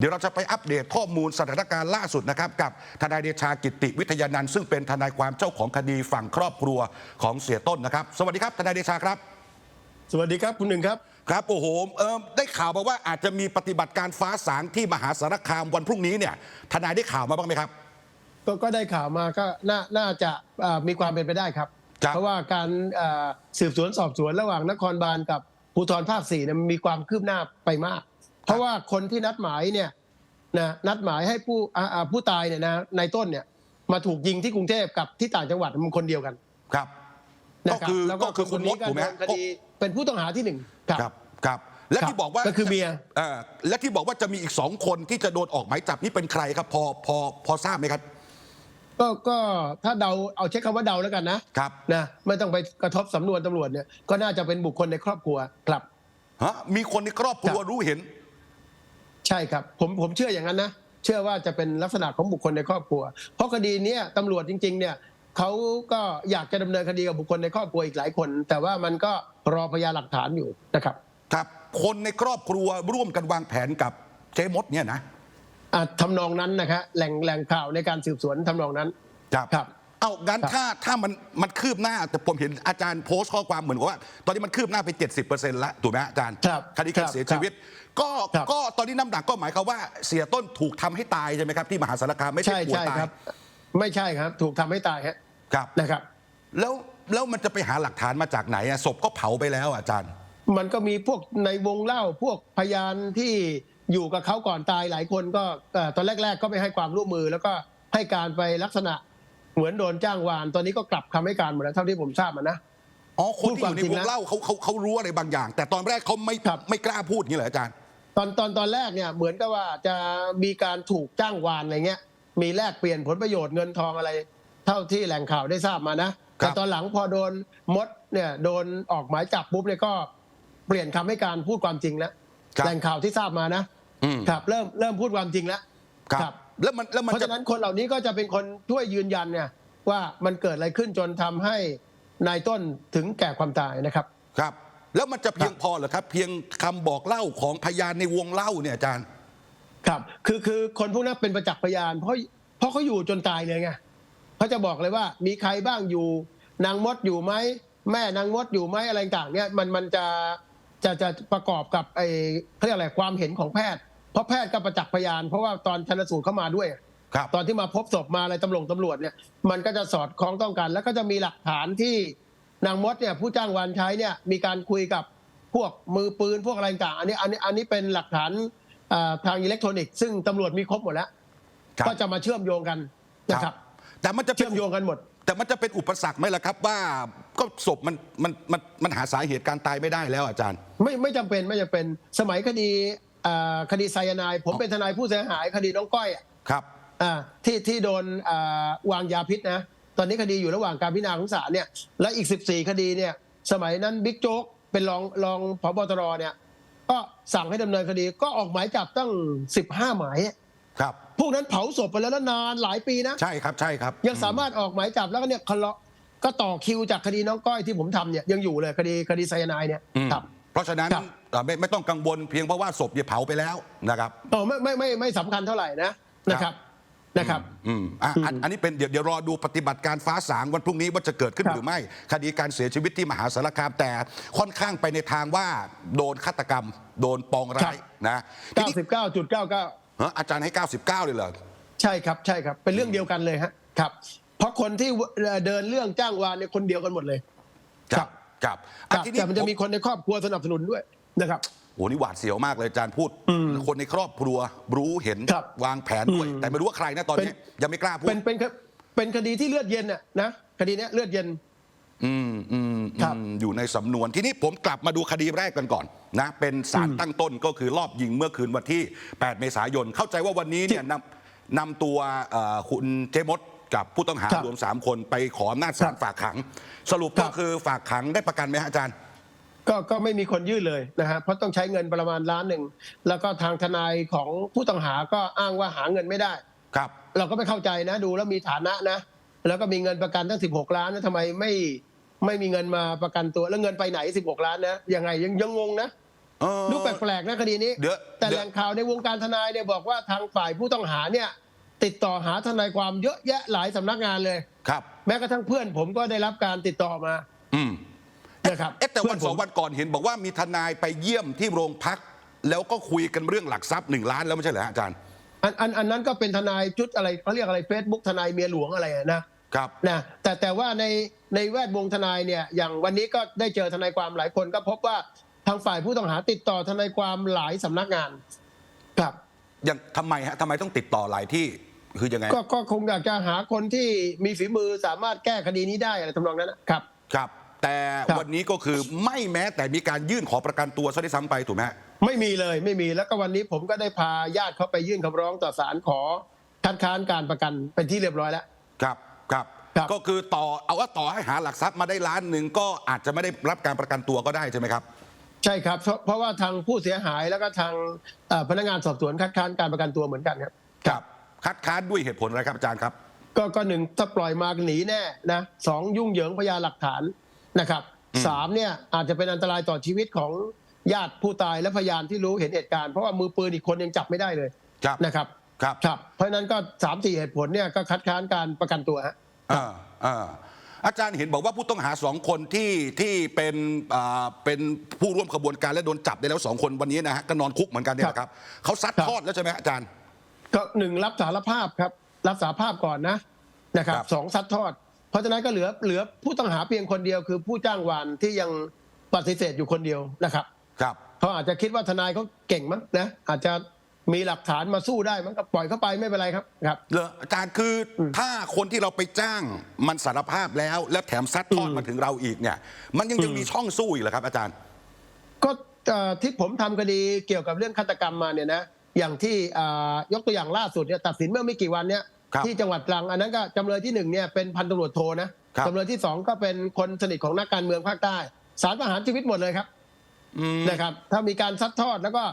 เดี๋ยวเราจะไปอัปเดตข้อมูลสถานการณ์ล่าสุดนะครับกับทนายเดชากิติวิทยานันท์ซึ่งเป็นทนายความเจ้าของคดีฝั่งครอบครัวของเสียต้นนะครับ สวัสดีครับทนายเดชาครับ สวัสดีครับคุณหนึ่งครับครับโอ้โหเออได้ข่าวมาว่าอาจจะมีปฏิบัติการฟ้าสางที่มหาสารคามวันพรุ่งนี้เนี่ยทนายได้ข่าวมาบ้างไหมครับ ก็ก็ได้ข่าวมาก็น่าน่าจะอ่ามีความเป็นไปได้ครับครับเพราะว่าการอ่าสืบสวนสอบสวนระหว่างนครบาลกับภูธรภาคสี่เนี่ยมันมีความคืบหน้าไปมาก เพราะว่าคนที่นัดหมายเนี่ยนะนัดหมายให้ผู้อ่าอ่าผู้ตายเนี่ยนะในต้นเนี่ยมาถูกยิงที่กรุงเทพกับที่ต่างจังหวัดมันคนเดียวกันครับนะก็รับคือแล้วก็คือคุณมดก็ถูกไหมโดนคดีเป็นผู้ต้องหาที่หนึ่งครับครับครับและครับที่บอกว่าก็คือเมียเออและที่บอกว่าจะมีอีกสองคนที่จะโดนออกหมายจับนี่เป็นใครครับพอพอพอทราบไหมครับ ก็ก็ถ้าเดาเอาเช็คคำว่าเดาแล้วกันนะครับนะไม่ต้องไปกระทบสำนวนตำรวจเนี่ยก็น่าจะเป็นบุคคลในครอบครัวครับฮะมีคนในครอบครัวครับรู้เห็น ใช่ครับผมผมเชื่ออย่างนั้นนะเชื่อว่าจะเป็นลักษณะของบุคคลในครอบครัว เพราะคดีเนี้ยตำรวจจริง ๆ เนี่ยเขาก็อยากจะดำเนินคดีกับบุคคลในครอบครัวอีกหลายคน แต่ว่ามันก็รอพยานหลักฐานอยู่นะครับ ครับ คนในครอบครัวร่วมกันวางแผนกับเจ๊มดเนี่ยนะอะทำนองนั้นนะครับแหล่งแหล่งข่าวในการสืบสวนทำนองนั้นครับครับ เอางั้นครับถ้าถ้ามันมันคืบหน้า แต่ผมเห็นอาจารย์โพสต์ข้อความเหมือนกับว่า ตอนนี้มันคืบหน้าไป 70%แล้วถูกไหมฮะอาจารย์ครับคดีการครับเสียชีวิต ก็ครับก็ตอนนี้น้ำหนักก็หมายความว่าเสียต้นถูกทำให้ตายใช่ไหมครับที่มหาสารคามไม่ใช่ใช่ป่วยใช่ตายครับไม่ใช่ครับ ถูกทำให้ตายฮะครับนะครับ แล้วแล้วมันจะไปหาหลักฐานมาจากไหนอะศพก็เผาไปแล้วอาจารย์ มันก็มีพวกในวงเล่าพวกพยานที่อยู่กับเขาก่อนตายหลายคนก็เอ่อตอนแรก ๆ ก็ไม่ให้ความร่วมมือแล้วก็ให้การไปลักษณะ เหมือนโดนจ้างวาน ตอนนี้ก็กลับคำให้การหมดแล้วเท่าที่ผมทราบมานะ อ๋อคนที่อยู่ในพูดความจริงวงนะเล่าเขาเขาเขารู้อะไรบางอย่าง แต่ตอนแรกเขาไม่ครับ ไม่กล้าพูดอย่างนี้เหรออาจารย์ ตอนตอนตอนแรกเนี่ยเหมือนกับว่าจะมีการถูกจ้างวานอะไรเงี้ย มีแลกเปลี่ยนผลประโยชน์เงินทองอะไร เท่าที่แหล่งข่าวได้ทราบมานะ ครัแต่บตอนหลังพอโดนมดเนี่ยโดนออกหมายจับปุ๊บเนี่ยก็เปลี่ยนคำให้การพูดความจริงแล้วครับแหล่งข่าวที่ทราบมานะ อืม ครับ เริ่มเริ่มพูดความจริงแล้ว ครับ แล้วมันแล้วมันเพราะจะฉะนั้นคนเหล่านี้ก็จะเป็นคนช่วยยืนยันเนี่ยว่ามันเกิดอะไรขึ้นจนทำให้นายต้นถึงแก่ความตายนะครับครับ แล้วมันจะเพียงพอเหรอครับ เพียงคำบอกเล่าของพยานในวงเล่าเนี่ยอาจารย์ ครับคือคือคนพวกนั้นเป็นประจักษ์พยาน เพราะเพราะเขาอยู่จนตายเลยไงเขาจะบอกเลยว่ามีใครบ้างอยู่ นางมดอยู่ไหมแม่นางมดอยู่ไหมอะไรต่างเนี่ยมันมันจะจะจะประกอบกับไอ้เขาเรียกอะไรความเห็นของแพทย์เพ ราะแพทย์ก็ประจักษ์พยาน เพราะว่าตอนชันสูตรเข้ามาด้วย ครับ ตอนที่มาพบศพมาอะไรตำรวจตำรวจเนี่ยมันก็จะสอดคล้องต้องกัน แล้วก็จะมีหลักฐานที่นางมดเนี่ยผู้จ้างวานใช้เนี่ยมีการคุยกับพวกมือปืนพวกอะไรต่างอันนี้อันนี้อันนี้เป็นหลักฐานอ่าทางอิเล็กทรอนิกส์ซึ่งตำรวจมีครบหมดแล้ว ครับ ก็จะมาเชื่อมโยงกันนะครับ แต่มันจะเป็เชื่นอมโยงกันหมด แต่มันจะเป็นอุปสรรคไหมล่ะครับว่าก็ศพมันมันมันมันหาสาเหตุการตายไม่ได้แล้วอาจารย์ ไม่ไม่จำเป็นไม่จำเป็นสมัยคดี อ่าคดีไซยาไนาย ผมเป็นทนายผู้เสียหาย คดีน้องก้อยอะครับ อ่าที่ที่โดนอ่าวางยาพิษนะตอนนี้คดีอยู่ระหว่างการพิจารณาของศาลเนี่ยและอีก 14 คดีเนี่ยสมัยนั้นบิ๊กโจ๊กเป็นรองรองผบตรเนี่ยก็สั่งให้ดำเนินคดีก็ออกหมายจับตั้ง 15 หมายครับ พวกนั้นเผาศพไปแล้วนะนานหลายปีนะ ใช่ครับ ใช่ครับยังสามารถออกหมายจับแล้วก็เนี่ยคลาะก็ต่อคิวจากคดีน้องก้อยที่ผมทำเนี่ยยังอยู่เลยคดีคดีไซยาไนายเนี่ยอืมครับ เพราะฉะนั้นครับ เอ่อไม่ไม่ต้องกังวลเพียงเพราะว่าศพเนี่ยเผาไปแล้วนะครับโอ้ไม่ไม่ไม่ไม่สำคัญเท่าไหร่นะนะครับนะครับ อืมอะอันอันนี้เป็นเดี๋ยวเดี๋ยวรอดูปฏิบัติการฟ้าสางวันพรุ่งนี้ว่าจะเกิดขึ้นครับ หรือไม่ คดีการเสียชีวิตที่มหาสารคามแต่ค่อนข้างไปในทางว่าโดนฆาตกรรม โดนปองร้ายนะทีนี้99.99 เอ้ออาจารย์ให้ 99 เลยเหรอ ใช่ครับใช่ครับ เป็นเรื่องเดียวกันเลยฮะครับ เพราะคนที่เดินเรื่องจ้างวานเนี่ยคนเดียวกันหมดเลย ครับ ครับคอะรับทีนี้แต่มันจะมีคนในครอบครัวสนับสนุนด้วยนะครับ โอ้นี่หวาดเสียวมากเลยอาจารย์พูด คนในครอบครัวรู้เห็นครับวางแผนด้วยแต่ไม่รู้ว่าใครนะตอนนี้ เป็น ยังไม่กล้าพูดเป็นเป็นเป็นคดีที่เลือดเย็นน่ะนะคดีเนี้ยเลือดเย็น อืมอืมครับอืมอยู่ในสำนวนทีนี้ผมกลับมาดูคดีแรกกันก่อนนะ เป็นสารตั้งต้นก็คือรอบยิงเมื่อคืนวันที่ 8 เมษายน เข้าใจว่าวันนี้เนี่ยนำนำตัวเอ่อคุณเจมด กับผู้ต้องหาครับ รวม 3 คนไปขออำนาจศาลครับฝากขัง สรุปคก็รับคือฝากขังได้ประกันไหมฮะอาจารย์ ก็ก็ไม่มีคนยื่นเลยนะฮะเพราะต้องใช้เงินประมาณล้านหนึ่ง แล้วก็ทางทนายของผู้ต้องหาก็อ้างว่าหาเงินไม่ได้ ครับ เราก็ไม่เข้าใจนะดูแล้วมีฐานะนะ แล้วก็มีเงินประกันตั้ง 16 ล้านนะทำไมไม่ไม่มีเงินมาประกันตัวแล้วเงินไปไหน 16 ล้านนะยังไงยังยังงงนะ เออ ดูแปลกๆนะคดีนี้ เดี๋ยวแต่เดี๋แหยวล่งข่าวในวงการทนายเนี่ยบอกว่าทางฝ่ายผู้ต้องหาเนี่ย ติดต่อหาทนายความเยอะแยะหลายสำนักงานเลย ครับ แม้กระทั่งเพื่อนผมก็ได้รับการติดต่อมาอืมนะครับเอ๊ะแต่วันเพื่สผอมงวันก่อนเห็นบอกว่ามีทนายไปเยี่ยมที่โรงพัก แล้วก็คุยกันเรื่องหลักทรัพย์หนึ่งล้านแล้วไม่ใช่เหรอฮะอาจารย์ อันอันอันนั้นก็เป็นทนายชุดอะไรเขาเรียกอะไรเฟซบุ๊กทนายเมียหลวงอะไรอะนะครับ นะแต่แต่ว่าในในแวดวงทนายเนี่ยอย่างวันนี้ก็ได้เจอทนายความหลายคนก็พบว่าทางฝ่ายผู้ต้องหาติดต่อทนายความหลายสำนักงาน ครับ ยังทำไมฮะทำไมต้องติดต่อหลายที่ คือยังไงก็ก็คงอยากจะหาคนที่มีฝีมือสามารถแก้คดีนี้ได้อะไรทำนองนั้นนะครับ ครับ แต่ครับวันนี้ก็คือไม่แม้แต่มีการยื่นขอประกันตัวซะด้วยซ้ำไปถูกไหมฮะไม่มีเลยไม่มีแล้วก็วันนี้ผมก็ได้พาญาติเขาไปยื่นคำร้องต่อศาลขอคัดค้านการประกันเป็นที่เรียบร้อยแล้ว ครับครับ ครับ ก็คือต่อเอาว่าต่อให้หาหลักทรัพย์มาได้ล้านหนึ่งก็อาจจะไม่ได้รับการประกันตัวก็ได้ใช่ไหมครับ ใช่ครับ เพราะเพราะว่าทางผู้เสียหายแล้วก็ทางเอ่อพนักงานสอบสวนคัดค้านการประกันตัวเหมือนกันครับ ครับ คัดค้านด้วยเหตุผลอะไรครับอาจารย์ครับ ก็ก็หนึ่งถ้าปล่อยมาหนีแน่นะสองยุ่งเหยิงพยานหลักฐานนะครับอืมสามเนี่ยอาจจะเป็นอันตรายต่อชีวิตของญาติผู้ตายและพยานที่รู้เห็นเหตุการณ์เพราะว่ามือปืนอีกคนยังจับไม่ได้เลยครับนะครับครับครับเพราะฉะนั้นก็สามสี่เหตุผลเนี่ยก็คัดค้านการประกันตัวฮะอ่าอ่าอาจารย์เห็นบอกว่าผู้ต้องหาสองคนที่ที่เป็นอ่าเป็นผู้ร่วมขบวนการและโดนจับได้แล้วสองคนวันนี้นะฮะก็นอนคุกเหมือนกันเนี่ยนะครับเขาซัดครับทอดแล้วใช่ไหมฮะอาจารย์ ก็หนึ่งรับสารภาพครับ รับสารภาพก่อนนะนะครับครับ สองซัดทอด เพราะฉะนั้นก็เหลือเหลือผู้ต้องหาเพียงคนเดียวคือผู้จ้างวานที่ยังปฏิเสธอยู่คนเดียวนะครับ ครับ เขาอาจจะคิดว่าทนายเขาเก่งมั้งนะอาจจะมีหลักฐานมาสู้ได้มั้งก็ปล่อยเข้าไปไม่เป็นไรครับครับ เหรออาจารย์คืออมถ้าคนที่เราไปจ้างมันสารภาพแล้ว แล้วแถมซัดทอดอืมมาถึงเราอีกเนี่ย มันยังยังอืมมีช่องสู้อีกเหรอครับอาจารย์ ก็เอ่อที่ผมทำคดีเกี่ยวกับเรื่องฆาตกรรมมาเนี่ยนะ อย่างที่อ่ายกตัวอย่างล่าสุดเนี่ยตัดสินเมื่อไม่กี่วันเนี่ยครับที่จังหวัดตรังอันนั้นก็จำเลยที่หนึ่งเนี่ยเป็นพันตำรวจโทนะครับจำเลยที่สองก็เป็นคนสนิทของนักการเมืองภาคใต้สารประหารชีวิตหมดเลยครับอืมนะครับ ถ้ามีการซัดทอดแล้วก็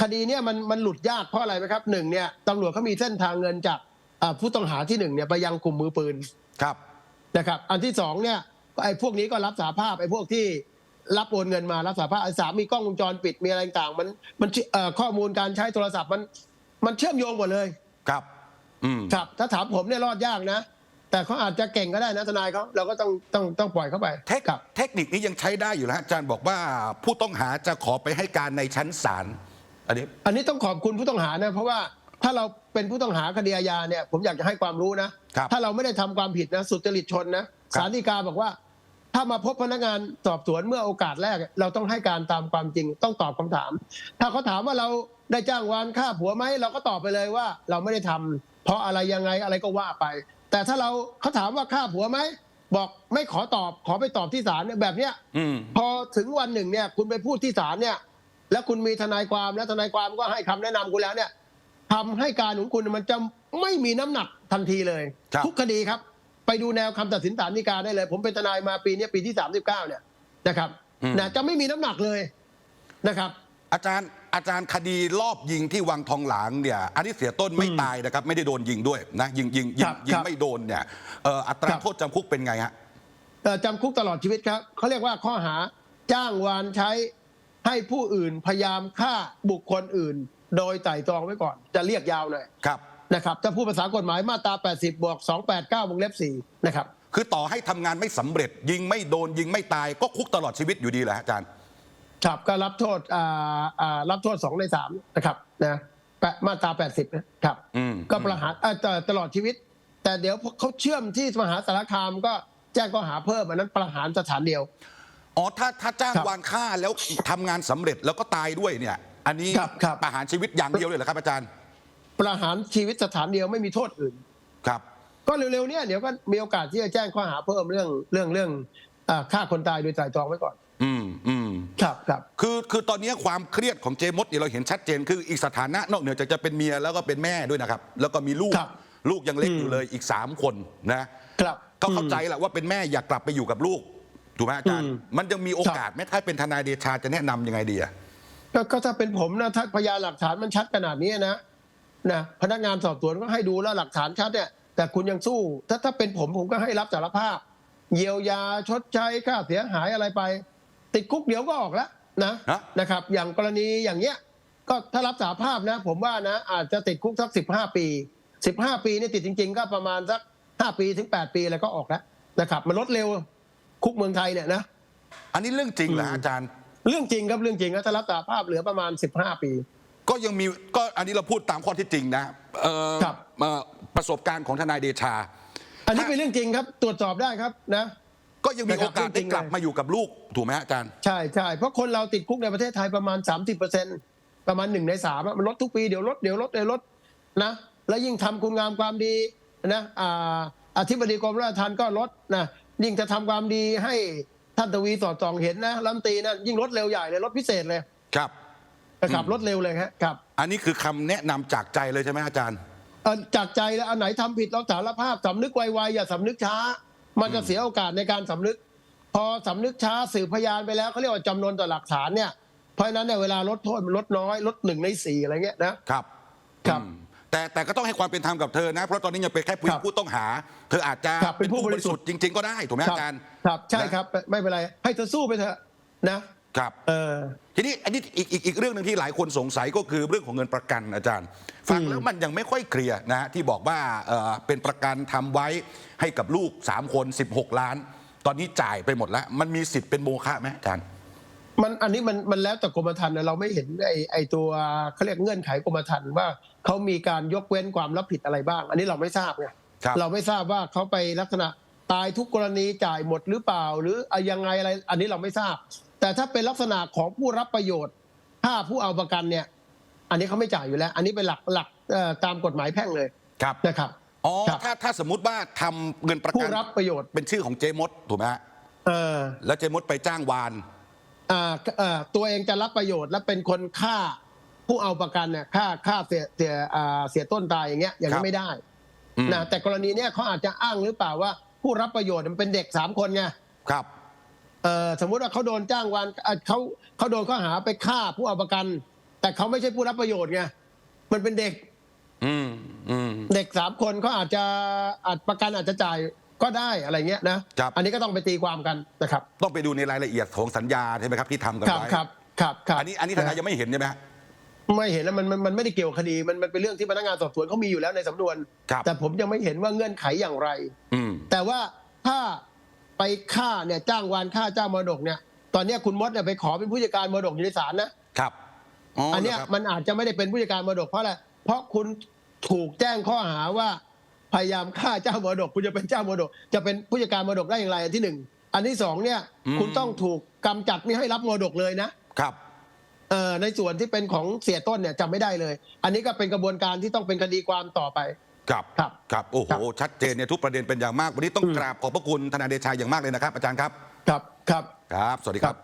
คดีเนี่ยมันมันหลุดยากเพราะอะไรไหมครับหนึ่งเนี่ยตำรวจเขามีเส้นทางเงินจากอ่าผู้ต้องหาที่หนึ่งเนี่ยไปยังกลุ่มมือปืนครับนะครับ อันที่สองเนี่ยไอ้พวกนี้ก็รับสาภาพไอ้พวกที่ รับโอนเงินมารับสาภาพไอ้สามมีกล้องวงจรปิดมีอะไรต่างๆมันมันเชื่อเอ่อข้อมูลการใช้โทรศัพท์มันมันเชื่อมโยงหมดเลยครับ อืมครับ ถ้าถามผมเนี่ยรอดยากนะ แต่เขาอาจจะเก่งก็ได้นะทนายเขาเราก็ต้องต้องต้องปล่อยเข้าไปเทคครับเทคนิคนี้ยังใช้ได้อยู่นะฮะอาจารย์บอกว่าผู้ต้องหาจะขอไปให้การในชั้นศาลอันนี้ อันนี้ต้องขอบคุณผู้ต้องหานะ เพราะว่าถ้าเราเป็นผู้ต้องหาคดีอาญาเนี่ย ผมอยากจะให้ความรู้นะครับถ้าเราไม่ได้ทำความผิดนะ สุจริตชนนะครับศาลฎีกาบอกว่า ถ้ามาพบพนักงานสอบสวนเมื่อโอกาสแรก เราต้องให้การตามความจริงต้องตอบคำถาม ถ้าเขาถามว่าเราได้จ้างวานฆ่าผัวไหมเราก็ตอบไปเลยว่าเราไม่ได้ทำเพราะอะไรยังไงอะไรก็ว่าไป แต่ถ้าเราเขาถามว่าฆ่าผัวไหมบอกไม่ขอตอบขอไปตอบที่ศาลเนี่ยแบบเนี้ยอืมพอถึงวันหนึ่งเนี่ย คุณไปพูดที่ศาลเนี่ย แล้วคุณมีทนายความแล้วทนายความก็ให้คำแนะนำคุณแล้วเนี่ยทำให้การของคุณมันจะไม่มีน้ำหนักทันทีเลยครับทุกคดีครับ ไปดูแนวคำตัดสินศาลฎีกาได้เลย ผมเป็นทนายมาปีนี้ปีที่39เนี่ยนะครับนะจะไม่มีน้ำหนักเลยนะครับ อาจารย์อาจารย์คดีรอบยิงที่วังทองหลางเนี่ยอันนี้เสียต้นไม่อืมตายนะครับ ไม่ได้โดนยิงด้วยนะยิงยิงยิคงรับยิคงรับไม่โดนเนี่ยเอ่ออัตราครับโทษจำคุกเป็นไงฮะเอ่อจำคุกตลอดชีวิตครับเขาเรียกว่าข้อหาจ้างวานใช้ให้ผู้อื่นพยายามฆ่าบุคคลอื่น โดยไตร่ตรองไว้ก่อน จะเรียกยาวหน่อยครับ นะครับถ้าพูดภาษากฎหมายมาตรา 80 บวก 289 วงเล็บ 4 นะครับ คือต่อให้ทำงานไม่สำเร็จ ยิงไม่โดน ยิงไม่ตายก็คุกตลอดชีวิตอยู่ดีแหละฮะอาจารย์ครับก็รับโทษอ่าอ่ารับโทษ 2 ใน 3 นะครับนะแปะมาตรา 80 นะครับ อืมก็ประหารอ่าตตลอดชีวิต แต่เดี๋ยวเขาเชื่อมที่มหาสารคามก็แจ้งข้อหาเพิ่มอันนั้นประหารสถานเดียว อ๋อถ้าถ้าจ้างครับวานฆ่าแล้วทำงานสำเร็จแล้วก็ตายด้วยเนี่ย อันนี้ครับครับ ประหารชีวิตอย่างเดียวเลยเหรอครับอาจารย์ ประหารชีวิตสถานเดียวไม่มีโทษอื่น ครับ ก็เร็วๆเนี่ยเดี๋ยวก็มีโอกาสที่จะแจ้งข้อหาเพิ่มเรื่องเรื่องเรื่องอ่าฆ่าคนตายโดยไตร่ตรองไว้ก่อน อืมอืมครับครับคือคือตอนนี้ความเครียดของเจมดเนี่ยเราเห็นชัดเจน คืออีกสถานะนอกเหนือจากจะเป็นเมียแล้วก็เป็นแม่ด้วยนะครับ แล้วก็มีลูกครับลูกยังเล็กอืมอยู่เลยอีกสามคนนะครับก็เข้าใจแหละว่าเป็นแม่อยากกลับไปอยู่กับลูกถูกไหมอาจารย์อืมมันยังมีโอกาสไหมถ้าเป็นทนายเดชาจะแนะนำยังไงดีอะก็ก็ถ้าเป็นผมนะถ้าพยานหลักฐานมันชัดขนาดนี้นะ นะพนักงานสอบสวนก็ให้ดูแล้วหลักฐานชัดเนี่ยแต่คุณยังสู้ ถ้าถ้าเป็นผมผมก็ให้รับสารภาพ เยียวยาชดใช้ค่าเสียหายอะไรไป ติดคุกเดี๋ยวก็ออกแล้วนะฮะ นะครับ อย่างกรณีอย่างเงี้ย ก็ถ้ารับสาภาพนะ ผมว่านะ อาจจะติดคุกสักสิบห้าปีสิบห้าปีนี่ติดจริง ๆ ก็ประมาณสักห้าปีถึงแปดปีแล้วก็ออกแล้วนะครับ มันลดเร็วคุกเมืองไทยเนี่ยนะ อันนี้เรื่องจริงเหรออืมอาจารย์ เรื่องจริงครับเรื่องจริงนะถ้ารับสาภาพเหลือประมาณสิบห้าปี ก็ยังมีก็อันนี้เราพูดตามข้อที่จริงนะเอ่อครับ เอ่อประสบการณ์ของทนายเดชา อันนี้เป็นเรื่องจริงครับ ตรวจสอบได้ครับนะ ก็ยังมีนะคโอรับกาสได้จริงๆกลับเลยมาอยู่กับลูกถูกไหมฮะอาจารย์ ใช่ใช่เพราะคนเราติดคุกในประเทศไทยประมาณ 30%ประมาณหนึ่งในสามอะมันลดทุกปีเดี๋ยวลดเดี๋ยวลดเดี๋ยวลดนะ แล้วยิ่งทำคุณงามความดีนะอ่าอธิบดีกรมราชทัณฑ์ก็ลดนะยิ่งจะทำความดีให้ท่านทวีสอดส่องเห็นนะรัฐมนตรีนะยิ่งลดเร็วใหญ่เลยลดพิเศษเลย ครับ นะครับลดเร็วเลยฮะครับอันนี้คือคำแนะนำจากใจเลยใช่ไหมอาจารย์เอ่อจากใจแล้วอันไหนทำผิดเราสารภาพสำนึกไวๆอย่าสำนึกช้า มันจะเสียโอกาสในการสำนึก พอสำนึกช้าสืบพยานไปแล้วเขาเรียกว่าจำนวนต่อหลักฐานเนี่ยเพราะฉะนั้นเนี่ยเวลาลดโทษมันลดน้อยลดหนึ่งในสี่อะไรเงี้ยนะครับครับอืมแต่แต่ก็ต้องให้ความเป็นธรรมกับเธอนะ เพราะตอนนี้ยังเป็นแค่ผู้ครับผู้ต้องหา เธออาจจะครับเป็นผู้บริสุทธิ์จริง ๆ ก็ได้ถูกไหมครัอาจารย์ครับใช่นะครับไม่เป็นไรให้เธอสู้ไปเถอะนะ ครับเออ ทีนี้อันนี้อีกอีกอีกเรื่องหนึ่งที่หลายคนสงสัยก็คือเรื่องของเงินประกันอาจารย์ ฟังแล้วมันยังไม่ค่อยเคลียร์นะฮะที่บอกว่าเอ่อเป็นประกันทำไว้ให้กับลูก 3 คน 16 ล้าน ตอนนี้จ่ายไปหมดแล้ว มันมีสิทธิ์เป็นโมฆะไหมอาจารย์ มันอันนี้มันมันแล้วแต่กรมธรรม์นะเราไม่เห็นไอไอตัวเขาเรียกเงื่อนไขกรมธรรม์ว่าเขามีการยกเว้นความรับผิดอะไรบ้าง อันนี้เราไม่ทราบไงครับ เราไม่ทราบว่าเขาไปลักษณะตายทุกกรณีจ่ายหมดหรือเปล่า หรืออะยังไงอะไร อันนี้เราไม่ทราบ แต่ถ้าเป็นลักษณะของผู้รับประโยชน์ ถ้าผู้เอาประกันเนี่ย อันนี้เขาไม่จ่ายอยู่แล้ว อันนี้เป็นหลักหลักเอ่อตามกฎหมายแพ่งเลยครับนะครับอ๋อครับถ้าถ้าสมมุติว่าทำเงินประผู้กันรับประโยชน์เป็นชื่อของเจมดถูกไหมฮะเออแล้วเจมดไปจ้างวานอ่าเอ่อตัวเองจะรับประโยชน์และเป็นคนฆ่าผู้เอาประกันเนี่ยฆ่าฆ่าเสียเสียอ่าเสียต้นตายอย่างเงี้ยอย่างครันี้บไม่ได้อืมนะแต่กรณีเนี้ยเขาอาจจะอ้างหรือเปล่าว่า ผู้รับประโยชน์มันเป็นเด็กสามคนไงครับ เอ่อสมมุติว่าเขาโดนจ้างวานอะเขาเขาโดนข้อหาไปฆ่าผู้เอาประกัน แต่เขาไม่ใช่ผู้รับประโยชน์ไงมันเป็นเด็กอืมอืม เด็กสามคนเขาอาจจะอาจประกันอาจจะจ่ายก็ได้อะไรเงี้ยนะครับ อันนี้ก็ต้องไปตีความกันนะครับต้องไปดูในรายละเอียดของสัญญาใช่ไหมครับที่ทำกันครับไว้ครับครับครับอันนี้อันนี้ทนายยังไม่เห็นใช่ไหมฮะ ไม่เห็นแล้วมันมันมันไม่ได้เกี่ยวกับคดีมันมันเป็นเรื่องที่พนักงานสอบสวนเขามีอยู่แล้วในสำนวน ครับ แต่ผมยังไม่เห็นว่าเงื่อนไขอย่างไร อืม แต่ว่าถ้า ไปฆ่าเนี่ยจ้างวานฆ่าเจ้ามรดกเนี่ย ตอนเนี้ยคุณมดเนี่ยไปขอเป็นผู้จัดการมรดกอยู่ในศาลนะครับอ๋ออันเนี้ยหรครับมันอาจจะไม่ได้เป็นผู้จัดการมรดกเพราะอะไรเพราะคุณถูกแจ้งข้อหาว่า พยายามฆ่าเจ้ามรดก คุณจะเป็นเจ้ามรดก จะเป็นผู้จัดการมรดกได้อย่างไรอันที่หนึ่งอันที่สองเนี่ย คุณต้องถูกกำจัดไม่ให้รับมรดกเลยนะครับเอ่อในส่วนที่เป็นของเสียต้นเนี่ยจำไม่ได้เลย อันนี้ก็เป็นกระบวนการที่ต้องเป็นคดีความต่อไป ครับครับครับโอ้โหครับชัดเจนเนี่ยทุกประเด็นเป็นอย่างมาก วันนี้ต้องอืมกราบขอบพระคุณทนายเดชาอย่างมากเลยนะครับ อาจารย์ครับ ครับครับครับ สวัสดีครับ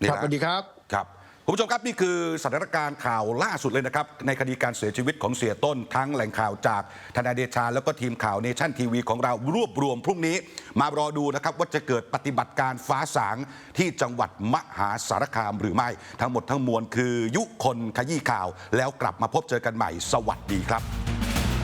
นี่ครับนะสวัสดีครับครับคุณผู้ชมครับ นี่คือสถานการณ์ข่าวล่าสุดเลยนะครับ ในคดีการเสียชีวิตของเสียต้น ทั้งแหล่งข่าวจากทนายเดชา แล้วก็ทีมข่าวเนชั่นทีวีของเรารวบรวมพรุ่งนี้ มารอดูนะครับ ว่าจะเกิดปฏิบัติการฟ้าสางที่จังหวัดมหาสารคามหรือไม่ ทั้งหมดทั้งมวลคือยุคนขยี้ข่าว แล้วกลับมาพบเจอกันใหม่ สวัสดีครับ